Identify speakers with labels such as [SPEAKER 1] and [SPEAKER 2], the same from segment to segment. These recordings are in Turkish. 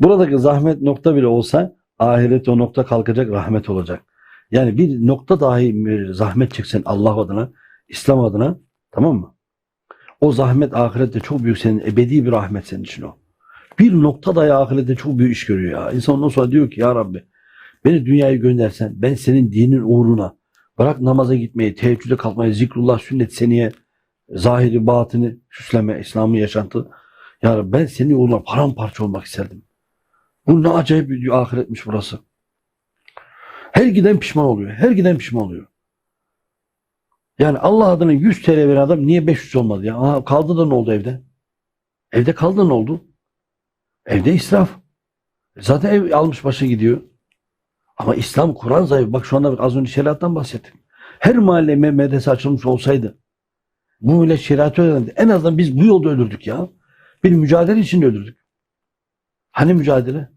[SPEAKER 1] Buradaki zahmet nokta bile olsa ahirette o nokta kalkacak rahmet olacak. Yani bir nokta dahi zahmet çeksen Allah adına, İslam adına tamam mı? O zahmet ahirette çok büyük senin ebedi bir rahmet senin için o. Bir nokta dahi ahirette çok büyük iş görüyor ya. İnsan ondan sonra diyor ki ya Rabbi beni dünyaya göndersen ben senin dinin uğruna bırak namaza gitmeyi, teheccüde kalkmayı, zikrullah, sünnet seniye, zahiri, batını, süsleme, İslam'ı yaşantı. Ya Rabbi ben senin uğruna paramparça olmak isterdim. Bu ne acayip bir ahiretmiş burası. Her giden pişman oluyor. Her giden pişman oluyor. Yani Allah adına 100 TL veren adam niye 500 olmadı ya? Aha, kaldı da ne oldu evde? Evde kaldı da ne oldu? Evde israf. Zaten ev almış başa gidiyor. Ama İslam Kur'an zayıf. Bak şu anda az önce şeriattan bahsettim. Her mahalle me- medrese açılmış olsaydı bu millet şeriatı öğrendi. En azından biz bu yolda ölürdük ya. Bir mücadele içinde ölürdük. Hani mücadele?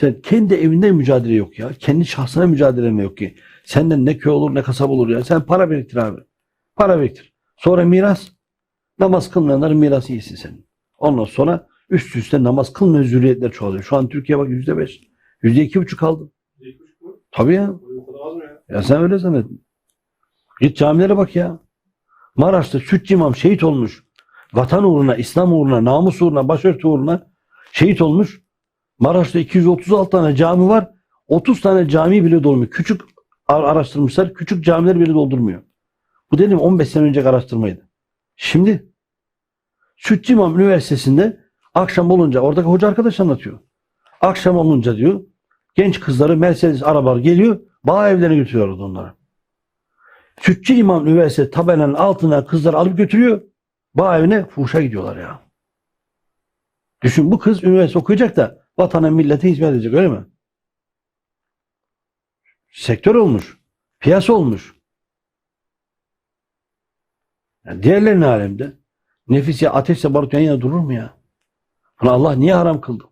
[SPEAKER 1] Sen kendi evinde mücadele yok ya. Kendi şahsına mücadele yok ki? Senden ne köy olur ne kasaba olur ya. Sen para biriktir abi. Para biriktir. Sonra miras. Namaz kılmayanların mirası yesin senin. Ondan sonra üst üste namaz kılmayan zürriyetler çoğalıyor. Şu an Türkiye bak yüzde beş. Yüzde iki buçuk kaldı. Tabii
[SPEAKER 2] ya?
[SPEAKER 1] Ya sen öyle zannettin. Git camilere bak ya. Maraş'ta Sütçü İmam şehit olmuş. Vatan uğruna, İslam uğruna, namus uğruna, başörtü uğruna şehit olmuş. Maraş'ta 236 tane cami var. 30 tane cami bile dolmuyor. Küçük ar- araştırmışlar. Küçük camiler bile doldurmuyor. Bu dedim 15 sene önce araştırmaydı. Şimdi Sütçü İmam Üniversitesi'nde akşam olunca oradaki hoca arkadaş anlatıyor. Akşam olunca diyor genç kızları Mercedes arabalar geliyor. Bağ evlerine götürüyorlar onları. Sütçü İmam Üniversitesi tabelanın altına kızları alıp götürüyor. Bağ evine fuhuşa gidiyorlar ya. Düşün bu kız üniversite okuyacak da vatana millete hizmet edecek öyle mi? Sektör olmuş. Piyasa olmuş. Ya diğerleri ne alemde? Nefis ya ateşle barut yan yana durur mu ya? Bunu Allah niye haram kıldı?